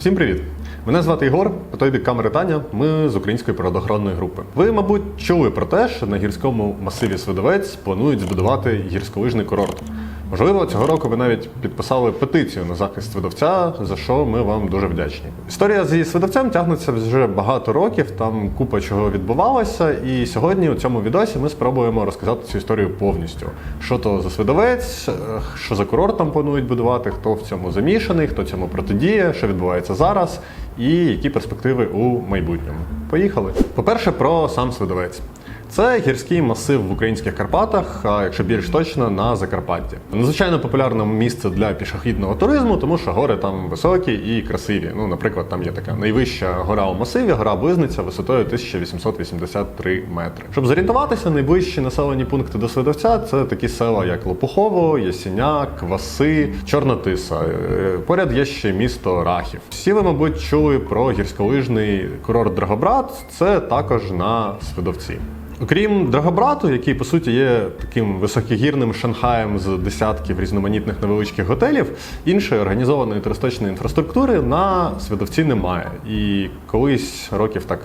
Всім привіт! Мене звати Ігор, по той бік камери Таня. Ми з української природоохоронної групи. Ви, мабуть, чули про те, що на гірському масиві Свидовець планують збудувати гірськолижний курорт. Можливо, цього року ви навіть підписали петицію на захист свидовця, за що ми вам дуже вдячні. Історія зі свидовцем тягнеться вже багато років, там купа чого відбувалося. І сьогодні у цьому відосі ми спробуємо розказати цю історію повністю. Що то за свидовець, що за курорт там планують будувати, хто в цьому замішаний, хто цьому протидіє, що відбувається зараз, і які перспективи у майбутньому. Поїхали. По-перше, про сам свидовець. Це гірський масив в українських Карпатах, а якщо більш точно, на Закарпатті. Надзвичайно популярне місце для пішохідного туризму, тому що гори там високі і красиві. Ну, наприклад, там є така найвища гора у масиві, гора Близниця висотою 1883 метри. Щоб зорієнтуватися, найближчі населені пункти до Свидовця це такі села, як Лопухово, Ясіняк, Васи, Чорнотиса. Е, Поряд є ще місто Рахів. Всі ви, мабуть, чули про гірськолижний курорт Драгобрат. Це також на Свидовці. Окрім Драгобрату, який по суті є таким високогірним шанхаєм з десятків різноманітних невеличких готелів, іншої організованої туристичної інфраструктури на свідовці немає. І колись років так,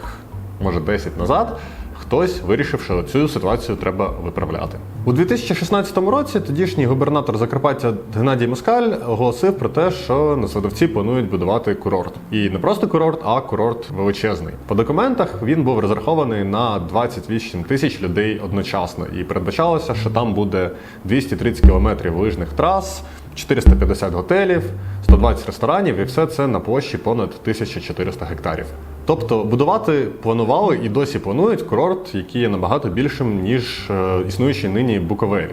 може 10 назад. Хтось вирішив, що цю ситуацію треба виправляти у 2016 році. Тодішній губернатор Закарпаття Геннадій Москаль оголосив про те, що на Свидовці планують будувати курорт, і не просто курорт, а курорт величезний. По документах він був розрахований на 28 тисяч людей одночасно, і передбачалося, що там буде 230 кілометрів лижних трас. 450 готелів, 120 ресторанів, і все це на площі понад 1400 гектарів. Тобто будувати планували і досі планують курорт, який є набагато більшим ніж е, існуючий нині Буковель.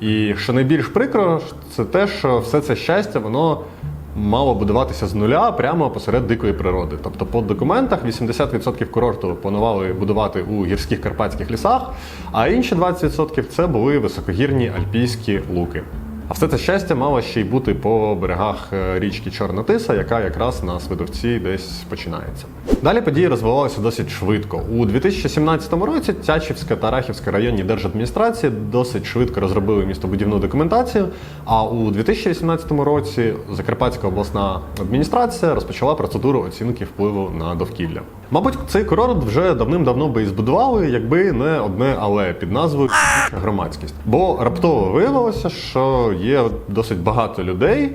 І що найбільш прикро, це те, що все це щастя воно мало будуватися з нуля прямо посеред дикої природи. Тобто, по документах 80% курорту планували будувати у гірських карпатських лісах, а інші 20% це були високогірні альпійські луки. А все це щастя мало ще й бути по берегах е, річки Чорна Тиса, яка якраз на Свидовці десь починається. Далі події розвивалися досить швидко. У 2017 році Тячівська та Рахівська районні держадміністрації досить швидко розробили містобудівну документацію. А у 2018 році Закарпатська обласна адміністрація розпочала процедуру оцінки впливу на довкілля. Мабуть, цей курорт вже давним-давно би і збудували, якби не одне але під назвою громадськість. Бо раптово виявилося, що є досить багато людей,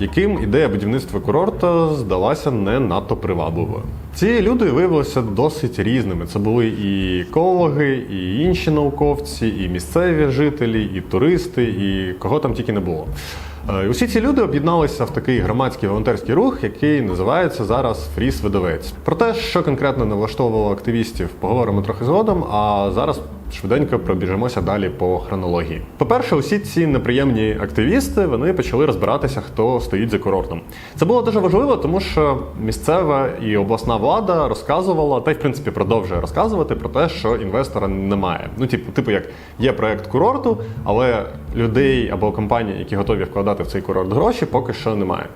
яким ідея будівництва курорту здалася не надто привабливою. Ці люди виявилися досить різними. Це були і екологи, і інші науковці, і місцеві жителі, і туристи, і кого там тільки не було. Е, Усі ці люди об'єдналися в такий громадський волонтерський рух, який називається зараз Фріс Видовець. Про те, що конкретно не влаштовувало активістів, поговоримо трохи згодом. А зараз швиденько пробіжимося далі по хронології. По-перше, усі ці неприємні активісти вони почали розбиратися, хто стоїть за курортом. Це було дуже важливо, тому що місцева і обласна влада розказувала, та й в принципі продовжує розказувати про те, що інвестора немає. Ну, типу, типу, як є проект курорту, але людей або компаній, які готові вкладати в цей курорт гроші, поки що немає.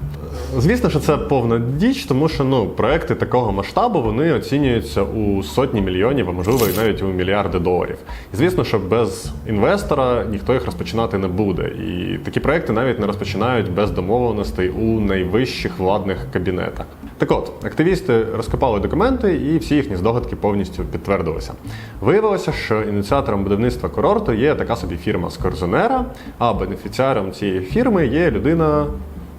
Звісно, що це повна діч, тому що ну проекти такого масштабу вони оцінюються у сотні мільйонів, а можливо і навіть у мільярди доларів. І звісно, що без інвестора ніхто їх розпочинати не буде. І такі проекти навіть не розпочинають без домовленостей у найвищих владних кабінетах. Так от, активісти розкопали документи, і всі їхні здогадки повністю підтвердилися. Виявилося, що ініціатором будівництва курорту є така собі фірма А бенефіціаром цієї фірми є людина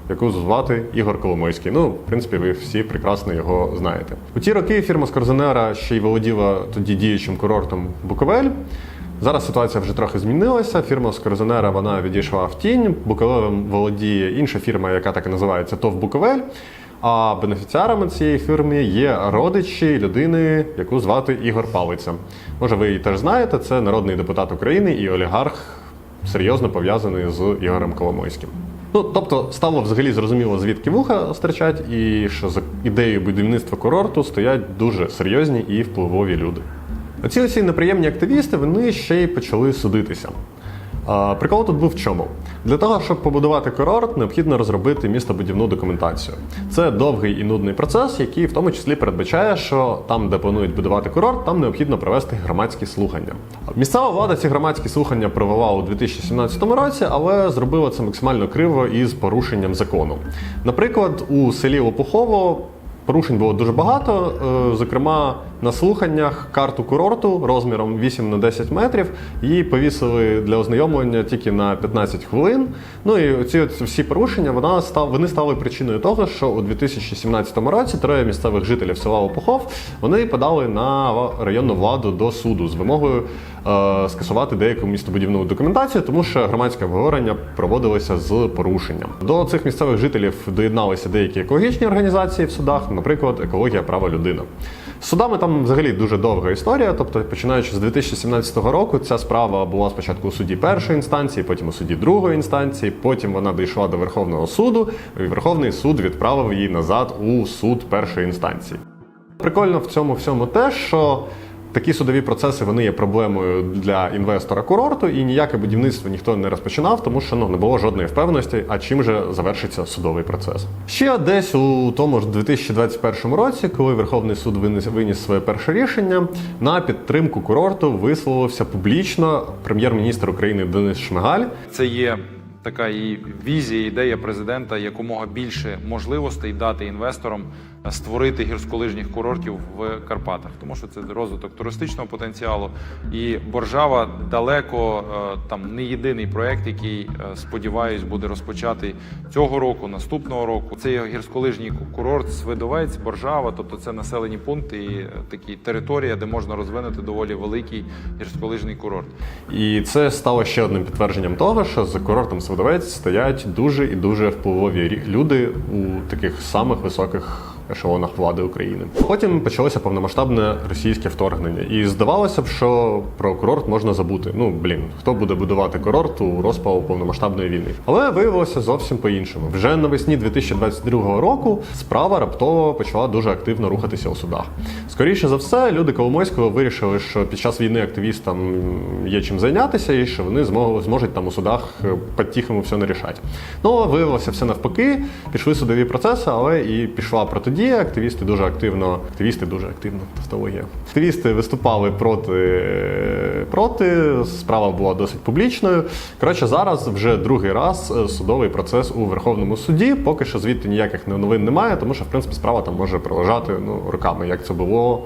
яку звати Ігор Коломойський. Ну, в принципі, ви всі прекрасно його знаєте. У ті роки фірма Скорзонера ще й володіла тоді діючим курортом Буковель. Зараз ситуація вже трохи змінилася. Фірма Скорзонера вона відійшла в тінь. Буковелем володіє інша фірма, яка так і називається ТОВ Буковель. А бенефіціарами цієї фірми є родичі людини, яку звати Ігор Палиця. Може, ви її теж знаєте, це народний депутат України і олігарх, серйозно пов'язаний з Ігорем Коломойським. Ну, тобто, стало взагалі зрозуміло, звідки вуха стирчать, і що за ідеєю будівництва курорту стоять дуже серйозні і впливові люди. Оці усі неприємні активісти вони ще й почали судитися. Прикол тут був в чому? Для того, щоб побудувати курорт, необхідно розробити містобудівну документацію. Це довгий і нудний процес, який в тому числі передбачає, що там, де планують будувати курорт, там необхідно провести громадські слухання. Місцева влада ці громадські слухання провела у 2017 році, але зробила це максимально криво і з порушенням закону. Наприклад, у селі Лопухово Порушень було дуже багато. Е, Зокрема, на слуханнях карту курорту розміром 8 на 10 метрів її повісили для ознайомлення тільки на 15 хвилин. Ну і ці всі порушення вона став, вони стали причиною того, що у 2017 році троє місцевих жителів села Опухов вони подали на районну владу до суду з вимогою е, скасувати деяку містобудівну документацію, тому що громадське обговорення проводилося з порушенням. До цих місцевих жителів доєдналися деякі екологічні організації в судах, наприклад, екологія права людини. Судами там взагалі дуже довга історія. Тобто, починаючи з 2017 року, ця справа була спочатку у суді першої інстанції, потім у суді другої інстанції, потім вона дійшла до Верховного суду, і Верховний суд відправив її назад у суд першої інстанції. Прикольно в цьому всьому те, що такі судові процеси вони є проблемою для інвестора курорту, і ніяке будівництво ніхто не розпочинав, тому що ну не було жодної впевненості, а чим же завершиться судовий процес. Ще десь у тому ж 2021 році, коли Верховний суд виніс, виніс своє перше рішення, на підтримку курорту висловився публічно прем'єр-міністр України Денис Шмигаль. Це є така і візія, ідея президента якомога більше можливостей дати інвесторам створити гірськолижніх курортів в Карпатах, тому що це розвиток туристичного потенціалу. І Боржава далеко е, там не єдиний проект, який е, сподіваюсь буде розпочатий цього року, наступного року. Це гірськолижній курорт Свидовець, Боржава, тобто це населені пункти і е, такі територія, де можна розвинути доволі великий гірськолижний курорт. І це стало ще одним підтвердженням того, що за курортом Свидовець стоять дуже і дуже впливові люди у таких самих високих ешелонах влади України. Потім почалося повномасштабне російське вторгнення, і здавалося б, що про курорт можна забути. Ну блін, хто буде будувати курорт у розпалу повномасштабної війни? Але виявилося зовсім по-іншому. Вже навесні 2022 року справа раптово почала дуже активно рухатися у судах. Скоріше за все, люди Коломойського вирішили, що під час війни активістам є чим зайнятися, і що вони зможуть там у судах е, по-тихому все не рішати. Ну виявилося все навпаки. Пішли судові процеси, але і пішла протидія. Активісти дуже активно, активісти дуже активно, тавтологія. Активісти виступали проти, проти. Справа була досить публічною. Коротше, зараз вже другий раз е, судовий процес у Верховному суді. Поки що звідти ніяких новин немає, тому що в принципі справа там може пролежати ну роками, як це було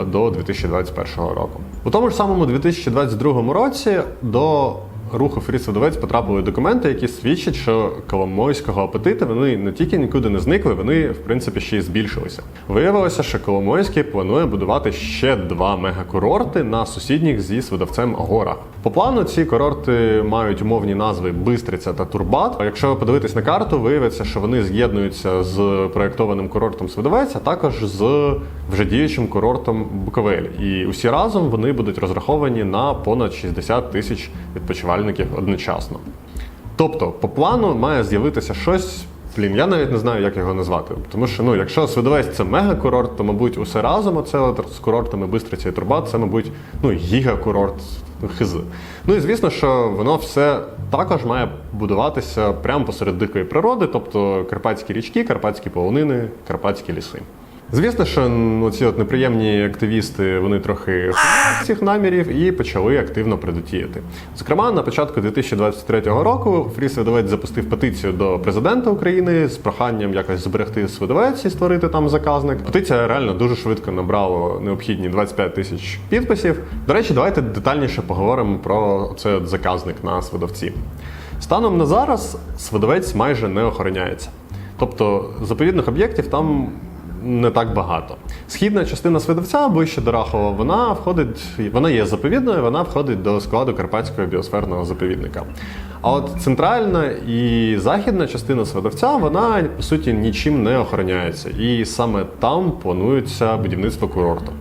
е, до 2021 року. У тому ж самому 2022 році до руху Фріцвидовець потрапили документи, які свідчать, що Коломойського апетити вони не тільки нікуди не зникли, вони в принципі ще й збільшилися. Виявилося, що Коломойський планує будувати ще два мегакурорти на сусідніх зі Свидовцем горах. По плану ці курорти мають умовні назви Бистриця та Турбат. Якщо подивитись на карту, виявиться, що вони з'єднуються з проєктованим курортом Свидовець, а також з вже діючим курортом Буковель. І усі разом вони будуть розраховані на понад 60 тисяч відпочивальників одночасно. Тобто, по плану має з'явитися щось. Блін, я навіть не знаю, як його назвати. Тому що, ну, якщо Свидовець це мегакурорт, то, мабуть, усе разом оце з курортами Бистриця і Турбат, це, мабуть, ну, гігакурорт хиз. Ну і звісно, що воно все також має будуватися прямо посеред дикої природи, тобто карпатські річки, карпатські полонини, карпатські ліси. Звісно, що ну, ці от неприємні активісти вони трохи цих намірів і почали активно предотіяти. Зокрема, на початку 2023 року Фрі Свидовець запустив петицію до президента України з проханням якось зберегти Свидовець і створити там заказник. Петиція реально дуже швидко набрала необхідні 25 тисяч підписів. До речі, давайте детальніше поговоримо про цей от заказник на Свидовці. Станом на зараз Свидовець майже не охороняється. Тобто заповідних об'єктів там не так багато. Східна частина Свидовця, ближче до Рахова, вона входить, вона є заповідною, вона входить до складу Карпатського біосферного заповідника. А от центральна і західна частина Свидовця, вона по суті нічим не охороняється. І саме там планується будівництво курорту.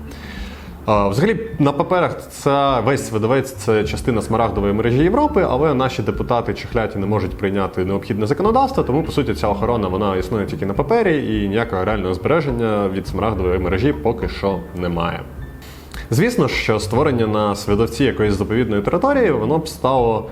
Взагалі, на паперах це весь видавець це частина смарагдової мережі Європи, але наші депутати чехляті не можуть прийняти необхідне законодавство, тому по суті ця охорона вона існує тільки на папері, і ніякого реального збереження від смарагдової мережі поки що немає. Звісно, що створення на свідовці якоїсь заповідної території воно б стало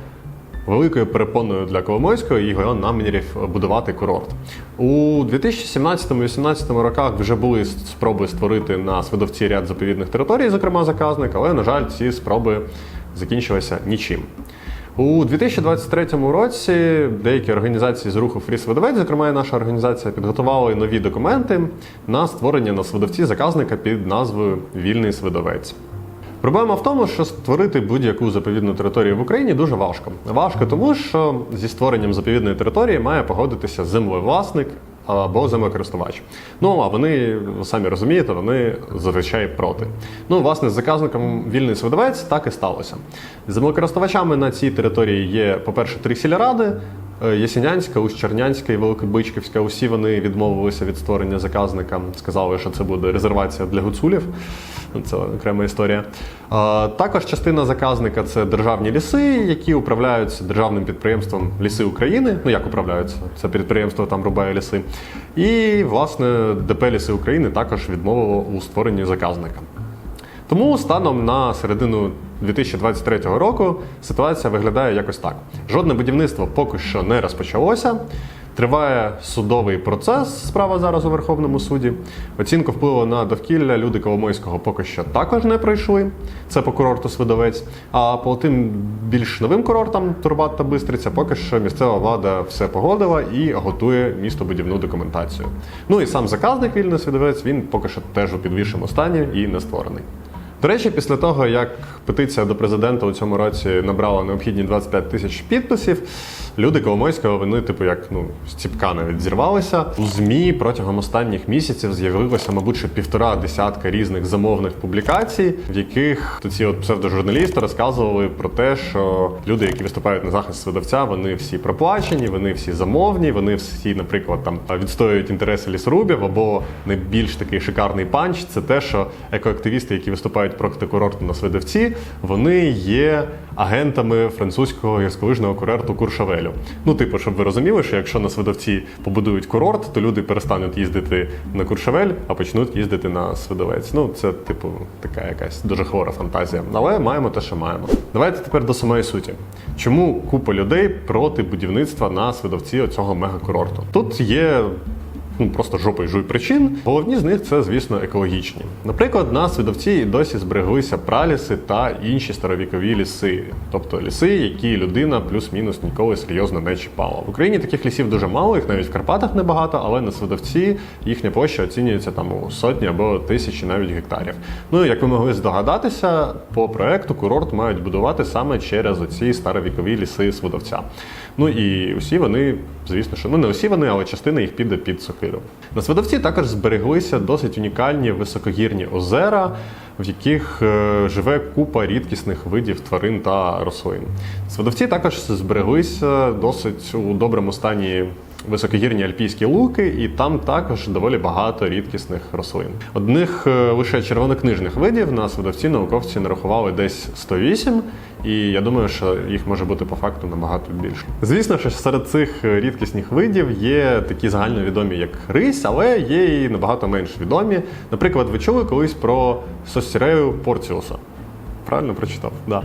великою перепоною для Коломойського і його намірів будувати курорт. У 2017-2018 роках вже були спроби створити на Свидовці ряд заповідних територій, зокрема заказник, але, на жаль, ці спроби закінчилися нічим. У 2023 році деякі організації з руху Фрі Свидовець, зокрема і наша організація, підготували нові документи на створення на свидовці заказника під назвою Вільний Свидовець. Проблема в тому, що створити будь-яку заповідну територію в Україні дуже важко. Важко тому, що зі створенням заповідної території має погодитися землевласник або землекористувач. Ну а вони самі розумієте, вони зазвичай проти. Ну, власне, з заказником вільний свидовець так і сталося. Землекористувачами на цій території є, по-перше, три сільради. Е, Ясінянська, Ущернянська і Великобичківська. Усі вони відмовилися від створення заказника. Сказали, що це буде резервація для гуцулів. Це окрема історія. Також частина заказника це державні ліси, які управляються державним підприємством Ліси України. Ну як управляються? Це підприємство там рубає ліси. І власне ДП Ліси України також відмовило у створенні заказника. Тому станом на середину 2023 року ситуація виглядає якось так: жодне будівництво поки що не розпочалося. Триває судовий процес, справа зараз у Верховному суді. Оцінку впливу на довкілля люди Коломойського поки що також не пройшли. Це по курорту Свидовець. А по тим більш новим курортам Турбат та Бистриця поки що місцева влада все погодила і готує містобудівну документацію. Ну і сам заказник вільний Свидовець він поки що теж у підвішеному стані і не створений. До речі, після того, як петиція до президента у цьому році набрала необхідні 25 тисяч підписів, люди Коломойського вони, типу, як ну, з ціпка навіть зірвалися. У ЗМІ протягом останніх місяців з'явилося, мабуть, ще півтора десятка різних замовних публікацій, в яких ці от псевдожурналісти розказували про те, що люди, які виступають на захист видавця, вони всі проплачені, вони всі замовні, вони всі, наприклад, там відстоюють інтереси лісорубів, або найбільш такий шикарний панч це те, що екоактивісти, які виступають проти курорту на Свидовці, вони є агентами французького гірськолижного курорту Куршавелю. Ну, типу, щоб ви розуміли, що якщо на Свидовці побудують курорт, то люди перестануть їздити на Куршевель, а почнуть їздити на Свидовець. Ну, це, типу, така якась дуже хвора фантазія. Але маємо те, що маємо. Давайте тепер до самої суті. Чому купа людей проти будівництва на Свидовці оцього мегакурорту? Тут є ну просто жопою жуй причин. Головні з них це, звісно, екологічні. Наприклад, на Свидовці і досі збереглися праліси та інші старовікові ліси, тобто ліси, які людина плюс-мінус ніколи серйозно не чіпала. В Україні таких лісів дуже мало, їх навіть в Карпатах небагато, але на Свидовці їхня площа оцінюється там у сотні або тисячі навіть гектарів. Ну як ви могли здогадатися, по проекту курорт мають будувати саме через оці старовікові ліси Свидовця. Ну і усі вони, звісно, що ну не усі вони, але частина їх піде під сокиру. На Свидовці також збереглися досить унікальні високогірні озера, в яких е, живе купа рідкісних видів тварин та рослин. На Свидовці також збереглися досить у доброму стані. Високогірні альпійські луки, і там також доволі багато рідкісних рослин. Одних е, лише червонокнижних видів на Свидовці науковці нарахували десь 108, і я думаю, що їх може бути по факту набагато більше. Звісно, що серед цих рідкісних видів є такі загальновідомі, як рись, але є і набагато менш відомі. Наприклад, ви чули колись про Сосірею порціуса? Правильно прочитав? Да.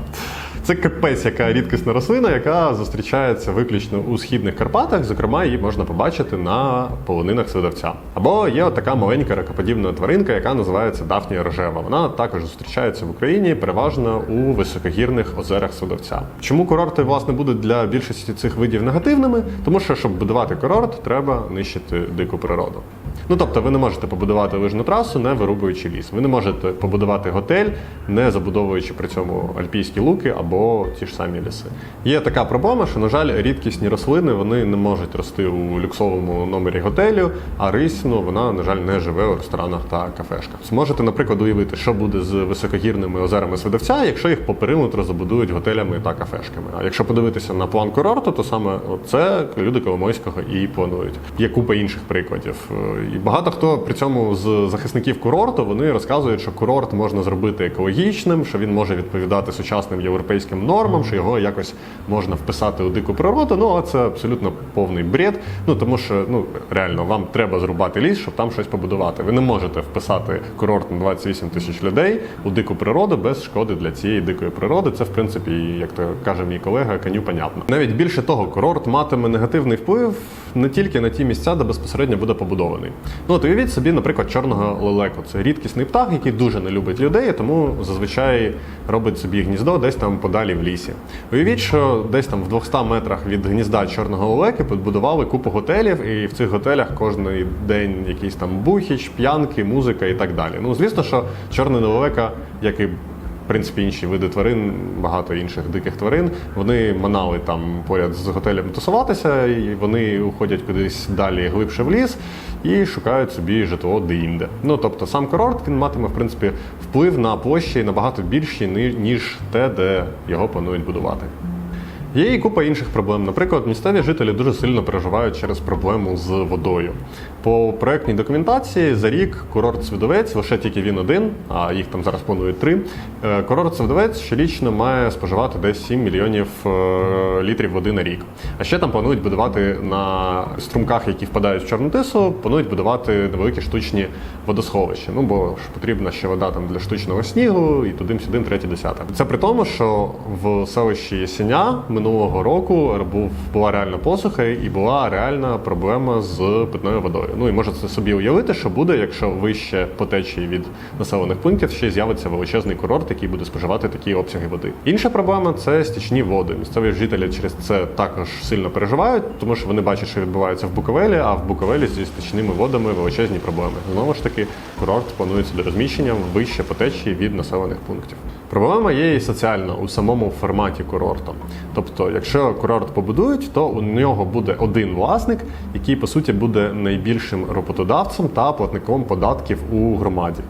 Це капець, яка рідкісна рослина, яка зустрічається виключно у східних Карпатах. Зокрема, її можна побачити на полонинах Свидовця. Або є така маленька ракоподібна тваринка, яка називається Дафнія рожева. Вона також зустрічається в Україні, переважно у високогірних озерах Свидовця. Чому курорти власне будуть для більшості цих видів негативними? Тому що щоб будувати курорт, треба нищити дику природу. Ну тобто, ви не можете побудувати лижну трасу, не вирубуючи ліс. Ви не можете побудувати готель, не забудовуючи при цьому альпійські луки або ті ж самі ліси. Є така проблема, що, на жаль, рідкісні рослини вони не можуть рости у люксовому номері готелю, а рись, ну, вона, на жаль, не живе у ресторанах та кафешках. Зможете, наприклад, уявити, що буде з високогірними озерами Свидовця, якщо їх по периметру забудують готелями та кафешками. А якщо подивитися на план курорту, то саме це люди Коломойського і планують. Є купа інших прикладів. І багато хто при цьому з захисників курорту вони розказують, що курорт можна зробити екологічним, що він може відповідати сучасним європейським нормам, що його якось можна вписати у дику природу. Ну але це абсолютно повний бред. Ну тому що ну реально вам треба зрубати ліс, щоб там щось побудувати. Ви не можете вписати курорт на 28 тисяч людей у дику природу без шкоди для цієї дикої природи. Це в принципі, як то каже мій колега, каню понятно. Навіть більше того, курорт матиме негативний вплив не тільки на ті місця, де безпосередньо буде побудований. Ну, от уявіть собі, наприклад, чорного лелеку. Це рідкісний птах, який дуже не любить людей, тому зазвичай робить собі гніздо десь там подалі в лісі. Уявіть, що десь там в 200 метрах від гнізда чорного лелеки побудували купу готелів, і в цих готелях кожен день якийсь там бухіч, п'янки, музика і так далі. Ну, звісно, що чорний лелека, як і в принципі, інші види тварин, багато інших диких тварин, вони манали там поряд з готелем тусуватися, і вони уходять кудись далі глибше в ліс і шукають собі житло де-інде. Ну тобто сам курорт він матиме в принципі вплив на площі набагато більші, ніж те, де його планують будувати. Є і купа інших проблем. Наприклад, місцеві жителі дуже сильно переживають через проблему з водою. По проектній документації за рік курорт Свідовець, лише тільки він один, а їх там зараз планують три. е, Курорт Свідовець щорічно має споживати десь 7 мільйонів е, літрів води на рік. А ще там планують будувати на струмках, які впадають в Чорну тису, планують будувати невеликі штучні водосховища. Ну бо ж потрібна ще вода там для штучного снігу і туди-сюди, третє десяте. Це при тому, що в селищі Ясеня минулого року була реальна посуха і була реальна проблема з питною водою. Ну і можете собі уявити, що буде, якщо вище по течії від населених пунктів ще з'явиться величезний курорт, який буде споживати такі обсяги води. Інша проблема це стічні води. Місцеві жителі через це також сильно переживають, тому що вони бачать, що відбувається в Буковелі, а в Буковелі зі стічними водами величезні проблеми. Знову ж таки, курорт планується до розміщення вище по течії від населених пунктів. Проблема є і соціальна у самому форматі курорту. Тобто, якщо курорт побудують, то у нього буде один власник, який по суті буде найбільшим роботодавцем та платником податків у громаді.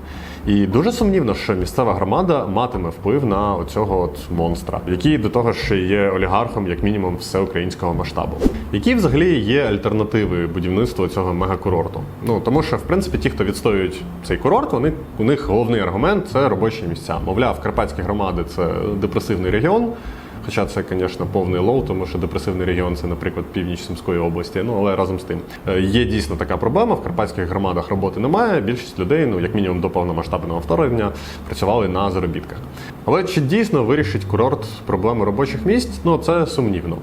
І дуже сумнівно, що місцева громада матиме вплив на оцього от монстра, який до того ж є олігархом, як мінімум, всеукраїнського масштабу. Які взагалі є альтернативи будівництву цього мегакурорту? Ну тому що в принципі ті, хто відстоюють цей курорт, вони у них головний аргумент це робочі місця. Мовляв, карпатські громади це депресивний регіон. Хоча це, звісно, повний лоу, тому що депресивний регіон це, наприклад, північ Сумської області. Ну але разом з тим Е, є дійсно така проблема. В карпатських громадах роботи немає. Більшість людей, ну як мінімум до повномасштабного вторгнення, працювали на заробітках. Але чи дійсно вирішить курорт проблему робочих місць? Ну це сумнівно.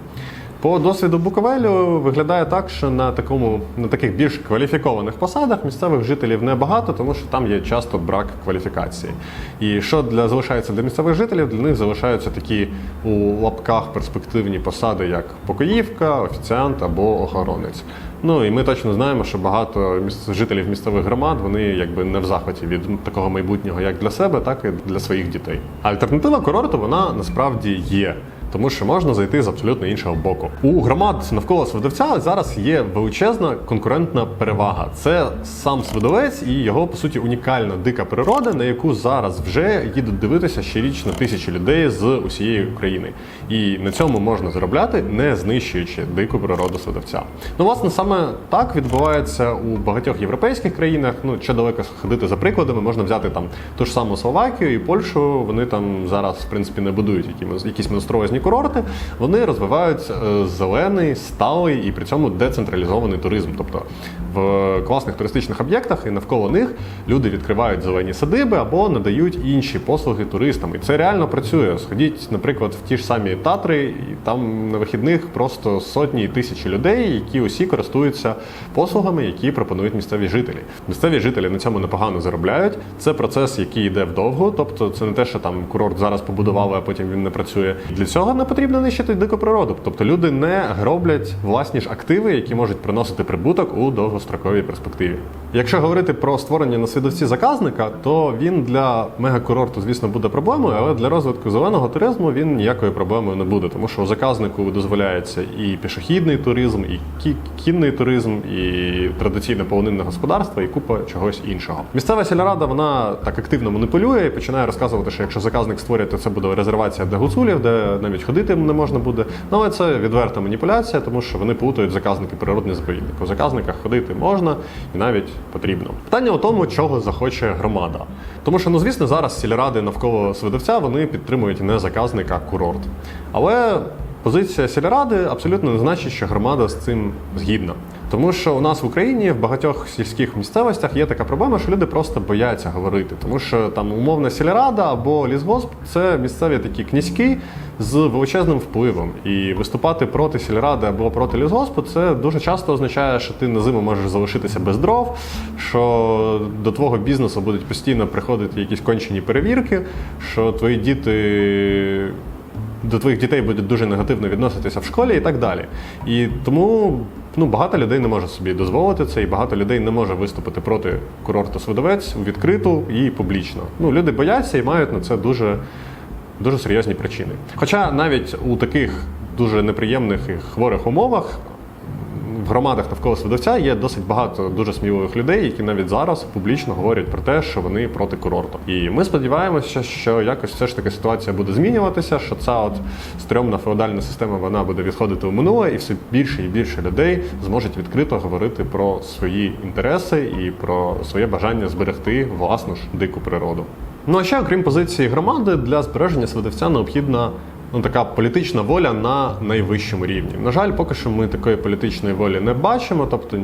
По досвіду Буковелю виглядає так, що на такому на таких більш кваліфікованих посадах місцевих жителів небагато, тому що там є часто брак кваліфікації. І що для залишається для місцевих жителів, для них залишаються такі у лапках перспективні посади, як покоївка, офіціант або охоронець. Ну і ми точно знаємо, що багато жителів місцевих громад вони якби не в захваті від такого майбутнього як для себе, так і для своїх дітей. Альтернатива курорту вона насправді є. Тому що можна зайти з абсолютно іншого боку. У громад навколо Свидовця зараз є величезна конкурентна перевага. Це сам Свидовець і його по суті унікальна дика природа, на яку зараз вже їдуть дивитися щорічно тисячі людей з усієї України. І на цьому можна заробляти, не знищуючи дику природу Свидовця. Ну, власне, саме так відбувається у багатьох європейських країнах. Ну, ще далеко ходити за прикладами, можна взяти там ту ж саму Словакію і Польщу. Вони там зараз, в принципі, не будують якісь, якісь монструозні курорти. Вони розвивають е, зелений, сталий і при цьому децентралізований туризм. Тобто в класних туристичних об'єктах і навколо них люди відкривають зелені садиби або надають інші послуги туристам. І це реально працює. Сходіть, наприклад, в ті ж самі Татри, і там на вихідних просто сотні тисячі людей, які усі користуються послугами, які пропонують місцеві жителі. Місцеві жителі на цьому непогано заробляють. Це процес, який йде вдовго. Тобто, це не те, що там курорт зараз побудували, а потім він не працює. Для цього не потрібно нищити дику природу. Тобто люди не гроблять власні ж активи, які можуть приносити прибуток у довгостроковій перспективі. Якщо говорити про створення на свідоці заказника, то він для мегакурорту, звісно, буде проблемою, але для розвитку зеленого туризму він ніякою проблемою не буде, тому що у заказнику дозволяється і пішохідний туризм, і кі- кінний туризм, і традиційне полонинне господарство, і купа чогось іншого. Місцева сільрада вона так активно маніпулює і починає розказувати, що якщо заказник створює, то це буде резервація для гуцулів, де навіть ходити не можна буде. Ну але це відверта маніпуляція, тому що вони плутають заказники природний збійник. У заказниках ходити можна і навіть потрібно. Питання у тому, чого захоче громада. Тому що, ну звісно, зараз сільради навколо Свидовця вони підтримують не заказника а курорт. Але позиція сільради абсолютно не значить, що громада з цим згідна. Тому що у нас в Україні в багатьох сільських місцевостях є така проблема, що люди просто бояться говорити. Тому що там умовна сільрада або лісгосп це місцеві такі князьки з величезним впливом. І виступати проти сільради або проти лісгоспу це дуже часто означає, що ти на зиму можеш залишитися без дров, що до твого бізнесу будуть постійно приходити якісь кончені перевірки, що твої діти до твоїх дітей будуть дуже негативно відноситися в школі і так далі. І тому ну, багато людей не може собі дозволити це, і багато людей не може виступити проти курорту Свидовець відкриту і публічно. Ну, люди бояться і мають на це дуже, дуже серйозні причини. Хоча навіть у таких дуже неприємних і хворих умовах громадах навколо Свидовця є досить багато дуже сміливих людей, які навіть зараз публічно говорять про те, що вони проти курорту. І ми сподіваємося, що якось все ж таки ситуація буде змінюватися, що ця от стрьомна феодальна система вона буде відходити у минуле, і все більше і більше людей зможуть відкрито говорити про свої інтереси і про своє бажання зберегти власну ж дику природу. Ну а ще, окрім позиції громади, для збереження Свидовця необхідна ну, така політична воля на найвищому рівні. На жаль, поки що ми такої політичної волі не бачимо. Тобто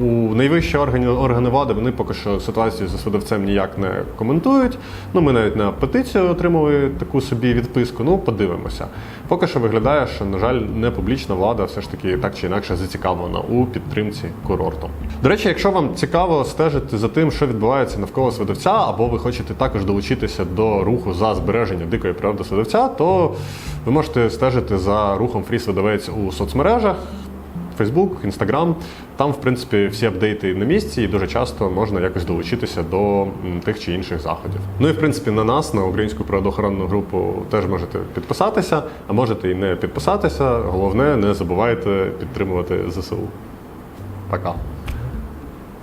у найвищі органи, органи влади вони поки що ситуацію зі Свидовцем ніяк не коментують. Ну, ми навіть на петицію отримали таку собі відписку. Ну, подивимося. Поки що виглядає, що, на жаль, не публічна влада все ж таки так чи інакше зацікавлена у підтримці курорту. До речі, якщо вам цікаво стежити за тим, що відбувається навколо Свидовця, або ви хочете також долучитися до руху за збереження дикої природи Свидовця, то ви можете стежити за рухом Фрі у соцмережах. Фейсбук, Інстаграм, там, в принципі, всі апдейти на місці, і дуже часто можна якось долучитися до тих чи інших заходів. Ну і в принципі на нас, на українську природоохоронну групу, теж можете підписатися, а можете і не підписатися. Головне, не забувайте підтримувати ЗСУ. Пока.